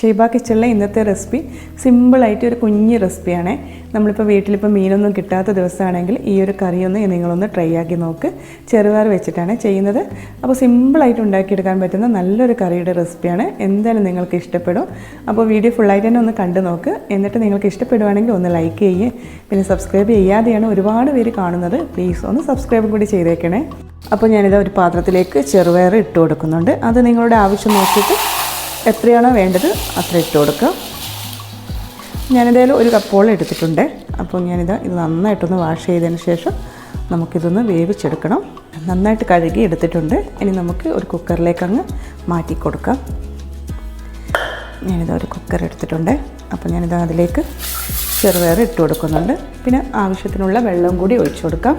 ഷീബ കിച്ചണിലെ ഇന്നത്തെ റെസിപ്പി സിമ്പിളായിട്ട് ഒരു കുഞ്ഞ് റെസിപ്പിയാണ്. നമ്മളിപ്പോൾ വീട്ടിലിപ്പോൾ മീനൊന്നും കിട്ടാത്ത ദിവസമാണെങ്കിൽ ഈ ഒരു കറിയൊന്ന് നിങ്ങളൊന്ന് ട്രൈ ആക്കി നോക്ക്. ചെറുപയർ വെച്ചിട്ടാണ് ചെയ്യുന്നത്. അപ്പോൾ സിമ്പിളായിട്ട് ഉണ്ടാക്കിയെടുക്കാൻ പറ്റുന്ന നല്ലൊരു കറിയുടെ റെസിപ്പിയാണ്. എന്തായാലും നിങ്ങൾക്ക് ഇഷ്ടപ്പെടും. അപ്പോൾ വീഡിയോ ഫുള്ളായിട്ട് തന്നെ ഒന്ന് കണ്ടു നോക്ക്. എന്നിട്ട് നിങ്ങൾക്ക് ഇഷ്ടപ്പെടുവാണെങ്കിൽ ഒന്ന് ലൈക്ക് ചെയ്യുക പിന്നെ സബ്സ്ക്രൈബ് ചെയ്യാതെയാണ് ഒരുപാട് പേര് കാണുന്നത്. പ്ലീസ് ഒന്ന് സബ്സ്ക്രൈബ് കൂടി ചെയ്തേക്കണേ. അപ്പോൾ ഞാനിത് ഒരു പാത്രത്തിലേക്ക് ചെറുപയർ ഇട്ട് കൊടുക്കുന്നുണ്ട്. അത് നിങ്ങളുടെ ആവശ്യം നോക്കിയിട്ട് എത്രയാണോ വേണ്ടത് അത്ര ഇട്ട് കൊടുക്കുക. ഞാനിതേലും ഒരു കപ്പോളം എടുത്തിട്ടുണ്ട്. അപ്പോൾ ഞാനിത് ഇത് നന്നായിട്ടൊന്ന് വാഷ് ചെയ്തതിന് ശേഷം നമുക്കിതൊന്ന് വേവിച്ചെടുക്കണം. നന്നായിട്ട് കഴുകി എടുത്തിട്ടുണ്ട്. ഇനി നമുക്ക് ഒരു കുക്കറിലേക്ക് അങ്ങ് മാറ്റി കൊടുക്കാം. ഞാനിത് ഒരു കുക്കർ എടുത്തിട്ടുണ്ട്. അപ്പോൾ ഞാനിത് അതിലേക്ക് ചെറുപയർ ഇട്ട് കൊടുക്കുന്നുണ്ട്. പിന്നെ ആവശ്യത്തിനുള്ള വെള്ളം കൂടി ഒഴിച്ചു കൊടുക്കാം.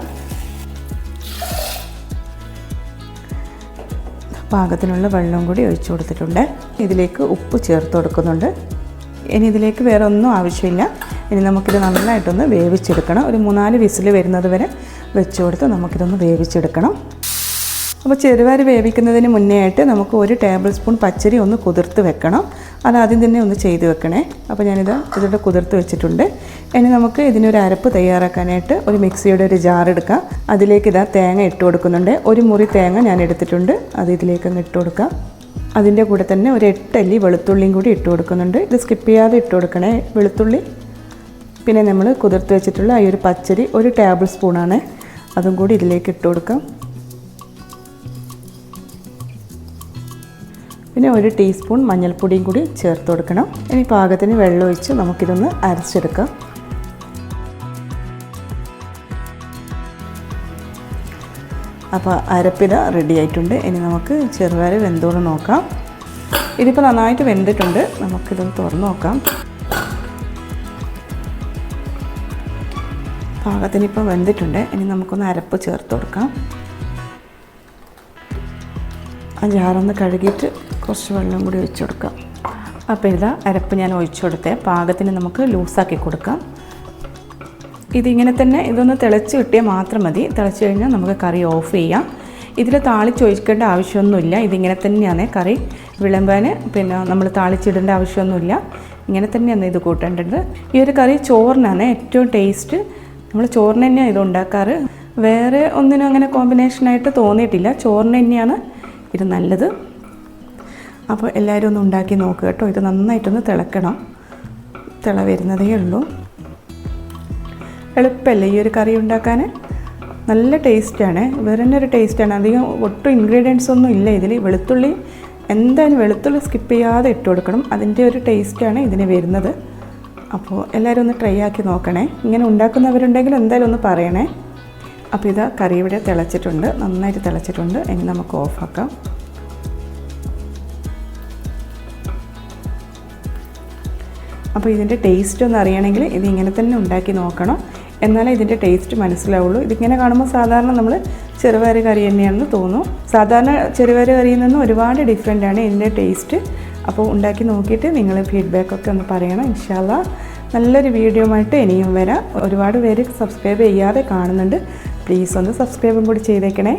പാകത്തിനുള്ള വെള്ളവും കൂടി ഒഴിച്ചു കൊടുത്തിട്ടുണ്ട്. ഇതിലേക്ക് ഉപ്പ് ചേർത്ത് കൊടുക്കുന്നുണ്ട്. ഇനി ഇതിലേക്ക് വേറെ ഒന്നും ആവശ്യമില്ല. ഇനി നമുക്കിത് നന്നായിട്ടൊന്ന് വേവിച്ചെടുക്കണം. ഒരു മൂന്നാൽ വിസിൽ വരുന്നത് വരെ വെച്ച് കൊടുത്ത് നമുക്കിതൊന്ന് വേവിച്ചെടുക്കണം. അപ്പോൾ ചെറുവാരി വേവിക്കുന്നതിന് മുന്നേ ആയിട്ട് നമുക്ക് ഒരു ടേബിൾ സ്പൂൺ പച്ചരി ഒന്ന് കുതിർത്ത് വെക്കണം. അത് ആദ്യം തന്നെ ഒന്ന് ചെയ്ത് വെക്കണേ. അപ്പോൾ ഞാനിത് ഇതിലൂടെ കുതിർത്ത് വെച്ചിട്ടുണ്ട്. ഇനി നമുക്ക് ഇതിനൊരു അരപ്പ് തയ്യാറാക്കാനായിട്ട് ഒരു മിക്സിയുടെ ഒരു ജാർ എടുക്കാം. അതിലേക്ക് ഇതാ തേങ്ങ ഇട്ട് കൊടുക്കുന്നുണ്ട്. ഒരു മുറി തേങ്ങ ഞാൻ എടുത്തിട്ടുണ്ട്. അത് ഇതിലേക്ക് ഒന്ന് ഇട്ട് കൊടുക്കാം. അതിന്റെ കൂടെ തന്നെ ഒരു എട്ടല്ലി വെളുത്തുള്ളിയും കൂടി ഇട്ട് കൊടുക്കുന്നുണ്ട്. ഇത് സ്കിപ്പ് ചെയ്യാതെ ഇട്ട് കൊടുക്കണേ വെളുത്തുള്ളി. പിന്നെ നമ്മൾ കുതിർത്ത് വെച്ചിട്ടുള്ള ഈ ഒരു പച്ചരി ഒരു ടേബിൾ സ്പൂണാണ്. അതും കൂടി ഇതിലേക്ക് ഇട്ട് കൊടുക്കാം. പിന്നെ ഒരു ടീസ്പൂൺ മഞ്ഞൾപ്പൊടിയും കൂടി ചേർത്ത് കൊടുക്കണം. ഇനി പാകത്തിന് വെള്ളം ഒഴിച്ച് നമുക്കിതൊന്ന് അരച്ചെടുക്കാം. അപ്പോൾ അരപ്പിത റെഡി ആയിട്ടുണ്ട്. ഇനി നമുക്ക് ചെറുപയർ വെന്തോട് നോക്കാം. ഇതിപ്പോൾ നന്നായിട്ട് വെന്തിട്ടുണ്ട്. നമുക്കിതൊന്ന് തുറന്ന് നോക്കാം. പാകത്തിന് ഇപ്പോൾ വെന്തിട്ടുണ്ട്. ഇനി നമുക്കൊന്ന് അരപ്പ് ചേർത്ത് കൊടുക്കാം. ആ ജാറൊന്ന് കഴുകിയിട്ട് കുറച്ച് വെള്ളം കൂടി ഒഴിച്ചു കൊടുക്കാം അപ്പോൾ ഇതാ അരപ്പ് ഞാൻ ഒഴിച്ചു കൊടുത്തേ. പാകത്തിന് നമുക്ക് ലൂസാക്കി കൊടുക്കാം. ഇതിങ്ങനെ തന്നെ ഇതൊന്ന് തിളച്ച് കിട്ടിയാൽ മാത്രം മതി. തിളച്ച് കഴിഞ്ഞാൽ നമുക്ക് കറി ഓഫ് ചെയ്യാം. ഇതിൽ താളിച്ചൊഴിക്കേണ്ട ആവശ്യമൊന്നുമില്ല. ഇതിങ്ങനെ തന്നെയാണ് കറി വിളമ്പാൻ. പിന്നെ നമ്മൾ താളിച്ചിടേണ്ട ആവശ്യമൊന്നുമില്ല. ഇങ്ങനെ തന്നെയാണ് ഇത് കൂട്ടേണ്ടത്. ഈ ഒരു കറി ചോറിനാണ് ഏറ്റവും ടേസ്റ്റ്. നമ്മൾ ചോറിന് തന്നെയാണ് ഇത് ഉണ്ടാക്കാറ്. വേറെ ഒന്നിനും അങ്ങനെ കോമ്പിനേഷനായിട്ട് തോന്നിയിട്ടില്ല. ചോറിന് തന്നെയാണ് ഇത് നല്ലത്. അപ്പോൾ എല്ലാവരും ഒന്ന് ഉണ്ടാക്കി നോക്കുക കേട്ടോ. ഇത് നന്നായിട്ടൊന്ന് തിളക്കണം. തിള വരുന്നതേ ഉള്ളൂ. എളുപ്പമല്ലേ ഈ ഒരു കറി ഉണ്ടാക്കാൻ? നല്ല ടേസ്റ്റാണ്. വേറെ തന്നെ ഒരു ടേസ്റ്റാണ്. അധികം ഒട്ടും ഇൻഗ്രീഡിയൻസ് ഒന്നും ഇല്ല ഇതിൽ വെളുത്തുള്ളി എന്തായാലും വെളുത്തുള്ളി സ്കിപ്പ് ചെയ്യാതെ ഇട്ട് കൊടുക്കണം. അതിന്റെ ഒരു ടേസ്റ്റാണ് ഇതിന് വരുന്നത്. അപ്പോൾ എല്ലാവരും ഒന്ന് ട്രൈ ആക്കി നോക്കണേ. ഇങ്ങനെ ഉണ്ടാക്കുന്നവരുണ്ടെങ്കിൽ എന്തായാലും ഒന്ന് പറയണേ. അപ്പോൾ ഇതാ കറി ഇവിടെ തിളച്ചിട്ടുണ്ട്. നന്നായിട്ട് തിളച്ചിട്ടുണ്ട്. ഇനി നമുക്ക് ഓഫാക്കാം അപ്പോൾ ഇതിന്റെ ടേസ്റ്റ് ഒന്ന് അറിയണമെങ്കിൽ ഇത് ഇങ്ങനെ തന്നെ ഉണ്ടാക്കി നോക്കണം. എന്നാലേ ഇതിന്റെ ടേസ്റ്റ് മനസ്സിലാവുള്ളൂ. ഇതിങ്ങനെ കാണുമ്പോൾ സാധാരണ നമ്മൾ ചെറുപയർ കറി തന്നെയാണെന്ന് തോന്നും. സാധാരണ ചെറുപയർ കറിയിൽ നിന്നും ഒരുപാട് ഡിഫറെന്റ് ആണ് ഇതിന്റെ ടേസ്റ്റ് അപ്പോൾ ഉണ്ടാക്കി നോക്കിയിട്ട് നിങ്ങൾ ഫീഡ്ബാക്കൊക്കെ ഒന്ന് പറയണം. ഇൻഷാല്ല നല്ലൊരു വീഡിയോ ആയിട്ട് ഇനിയും വരാം. ഒരുപാട് പേര് സബ്സ്ക്രൈബ് ചെയ്യാതെ കാണുന്നുണ്ട്. പ്ലീസ് ഒന്ന് സബ്സ്ക്രൈബും കൂടി ചെയ്തേക്കണേ.